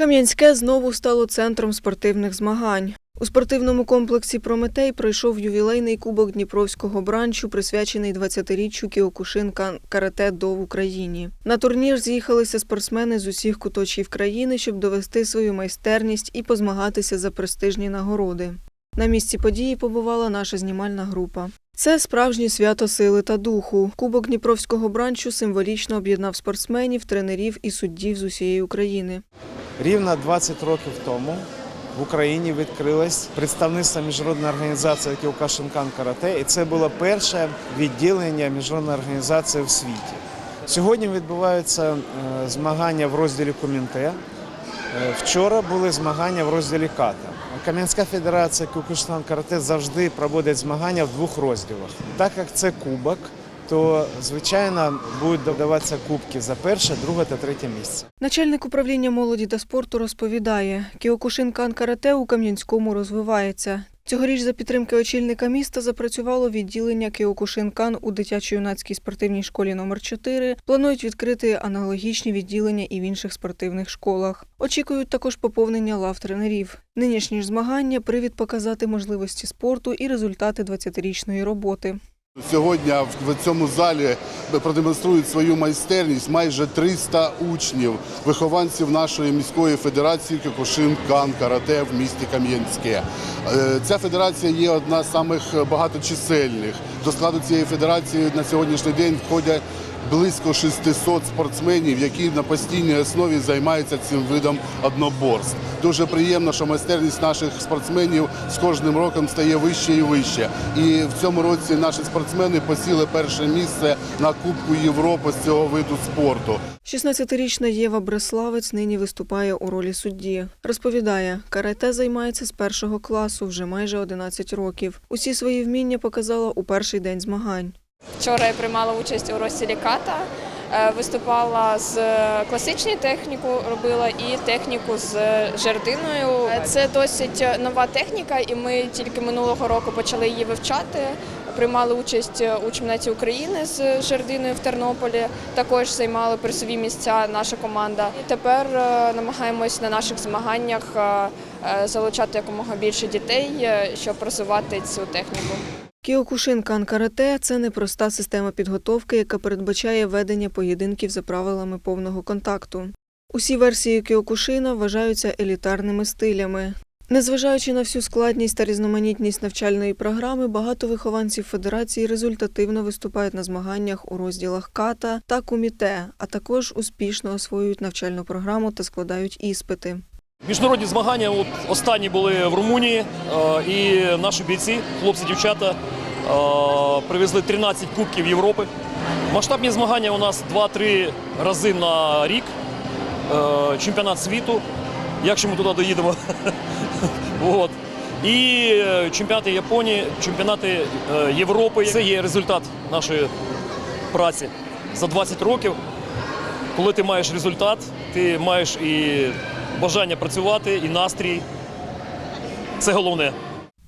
Кам'янське знову стало центром спортивних змагань. У спортивному комплексі Прометей пройшов ювілейний кубок Дніпровського бранчу, присвячений 20-річчю Кіокушин Кан- карате до в Україні. На турнір з'їхалися спортсмени з усіх куточків країни, щоб довести свою майстерність і позмагатися за престижні нагороди. На місці події побувала наша знімальна група. Це справжнє свято сили та духу. Кубок Дніпровського бранчу символічно об'єднав спортсменів, тренерів і суддів з усієї України. Рівно 20 років тому в Україні відкрилась представництво міжнародної організації Кіокашинкан Карате, і це було перше відділення міжнародної організації в світі. Сьогодні відбуваються е, змагання в розділі Кумінте. Е, Вчора були змагання в розділі ката. Кам'янська федерація Кіокушинкан Карате завжди проводить змагання в двох розділах. Так як це кубок, то звичайно будуть додаватися кубки за перше, друге та третє місце. Начальник управління молоді та спорту розповідає, Кіокушин Кан карате у Кам'янському розвивається. Цьогоріч за підтримки очільника міста запрацювало відділення Кіокушин Кан у дитячо-юнацькій спортивній школі номер 4 Планують відкрити аналогічні відділення і в інших спортивних школах. Очікують також поповнення лав тренерів. Нинішні ж змагання привід показати можливості спорту і результати 20-річної роботи. Сьогодні в цьому залі продемонструють свою майстерність майже 300 учнів, вихованців нашої міської федерації Кокушин Кан Карате в місті Кам'янське. Е, Ця федерація є одна з самих багаточисельних. До складу цієї федерації на сьогоднішній день входять близько 600 спортсменів, які на постійній основі займаються цим видом одноборств. Дуже приємно, що майстерність наших спортсменів з кожним роком стає вище і вище. І в цьому році наші спортсмени посіли перше місце на Кубку Європи з цього виду спорту. 16-річна Єва Бреславець нині виступає у ролі судді. Розповідає, карате займається з першого класу вже майже 11 років. Усі свої вміння показала у перший день змагань. Вчора я приймала участь у розділі ката, е, виступала з класичною техніку, робила і техніку з жердиною. Це досить нова техніка, і ми тільки минулого року почали її вивчати. Приймали участь у чемпіонаті України з жердиною в Тернополі. Також займали призові місця наша команда. І тепер е, намагаємось на наших змаганнях е, е, залучати якомога більше дітей, е, щоб розвивати цю техніку. Кіокушин Кан карате це непроста система підготовки, яка передбачає ведення поєдинків за правилами повного контакту. Усі версії кіокушина вважаються елітарними стилями. Незважаючи на всю складність та різноманітність навчальної програми, багато вихованців федерації результативно виступають на змаганнях у розділах ката та куміте, а також успішно освоюють навчальну програму та складають іспити. Міжнародні змагання от, останні були в Румунії, е, і наші бійці, хлопці, дівчата, е, привезли 13 кубків Європи. Масштабні змагання у нас 2-3 рази на рік. Е, Чемпіонат світу, якщо ми туди доїдемо. От. І чемпіонати Японії, чемпіонати Європи. Це є результат нашої праці за 20 років. Коли ти маєш результат, ти маєш і бажання працювати, і настрій. Це головне.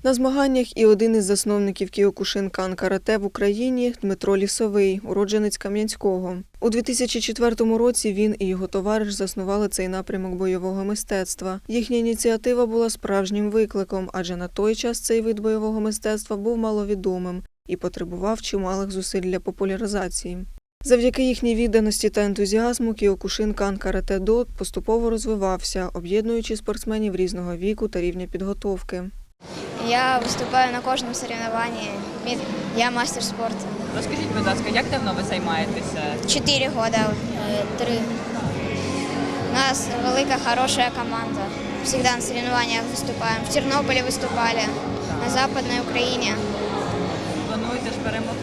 На змаганнях і один із засновників Кіокушин Кан карате в Україні Дмитро Лісовий, уродженець Кам'янського. У 2004 році він і його товариш заснували цей напрямок бойового мистецтва. Їхня ініціатива була справжнім викликом, адже на той час цей вид бойового мистецтва був маловідомим і потребував чималих зусиль для популяризації. Завдяки їхній відданості та ентузіазму Кіокушин Кан карате до поступово розвивався, об'єднуючи спортсменів різного віку та рівня підготовки. Я виступаю на кожному соревнованні. Я мастер спорту. Розкажіть, будь ласка, як давно ви займаєтеся? Чотири роки. Три. У нас велика, хороша команда. Всегда на соревнованиях выступаем. В Тернополі виступали, на Западній Україні. Плануєте ж перемогти?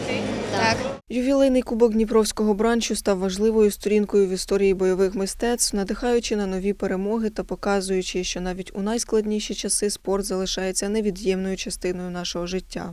Так. Ювілейний кубок Дніпровського бранчу став важливою сторінкою в історії бойових мистецтв, надихаючи на нові перемоги та показуючи, що навіть у найскладніші часи спорт залишається невід'ємною частиною нашого життя.